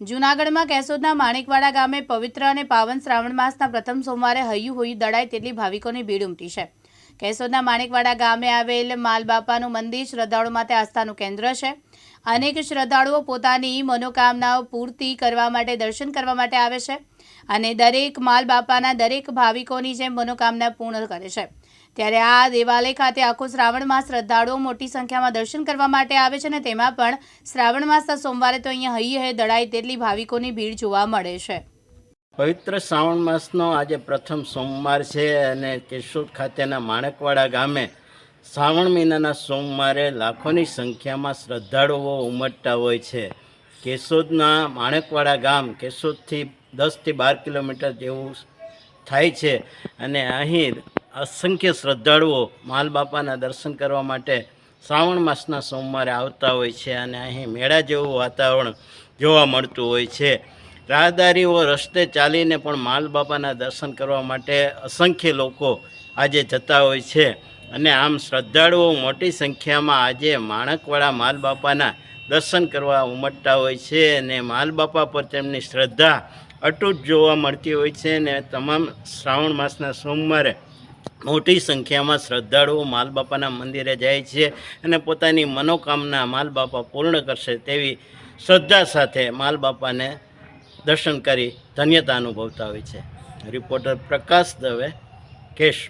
જૂનાગઢમાં કેશોદના માણેકવાડા ગામે પવિત્ર અને પાવન શ્રાવણ માસના પ્રથમ સોમવારે હૈયું હોયું દડાય તેટલી ભાવિકોની ભીડ ઉમટી છે. કેશોદના માણેકવાડા ગામે આવેલ માલબાપાનું મંદિર શ્રદ્ધાળુ માટે આસ્થાનું કેન્દ્ર છે. અનેક શ્રદ્ધાળુઓ પોતાની મનોકામનાઓ પૂર્તિ કરવા માટે, દર્શન કરવા માટે આવે છે અને દરેક માલબાપાના દરેક ભાવિકોની જેમ મનોકામના પૂર્ણ કરે છે. ત્યારે આ દેવાલય ખાતે આખો શ્રાવણમાં શ્રદ્ધાળુઓ મોટી સંખ્યામાં દર્શન કરવા માટે આવે છે અને તેમાં પણ શ્રાવણ માસના સોમવારે તો અહીંયા હૈયે હૈ દડાય તેટલી ભાવિકોની ભીડ જોવા મળે છે. પવિત્ર શ્રાવણ માસનો આજે પ્રથમ સોમવાર છે અને કેશોદ ખાતેના માણકવાડા ગામે શ્રાવણ મહિનાના સોમવારે લાખોની સંખ્યામાં શ્રદ્ધાળુઓ ઉમટતા હોય છે. કેશોદના માણકવાડા ગામ કેશોદથી દસથી બાર કિલોમીટર જેવું થાય છે અને અહીં અસંખ્ય શ્રદ્ધાળુઓ માલબાપાના દર્શન કરવા માટે શ્રાવણ માસના સોમવારે આવતા હોય છે અને અહીં મેળા જેવું વાતાવરણ જોવા મળતું હોય છે. રાહદારીઓ રસ્તે ચાલીને પણ માલ બાપાના દર્શન કરવા માટે અસંખ્ય લોકો આજે જતા હોય છે. અને આમ શ્રદ્ધાળુઓ મોટી સંખ્યામાં આજે માણકવાળા માલ બાપાના દર્શન કરવા ઉમટતા હોય છે અને માલ બાપા પર તેમની શ્રદ્ધા અટૂટ જોવા મળતી હોય છે અને તમામ શ્રાવણ માસના સોમવારે મોટી સંખ્યામાં શ્રદ્ધાળુઓ માલબાપાના મંદિરે જાય છે અને પોતાની મનોકામના માલબાપા પૂર્ણ કરશે તેવી શ્રદ્ધા સાથે માલબાપાને દર્શન કરી ધન્યતા અનુભવતા હોય છે. રિપોર્ટર પ્રકાશ દવે કેશો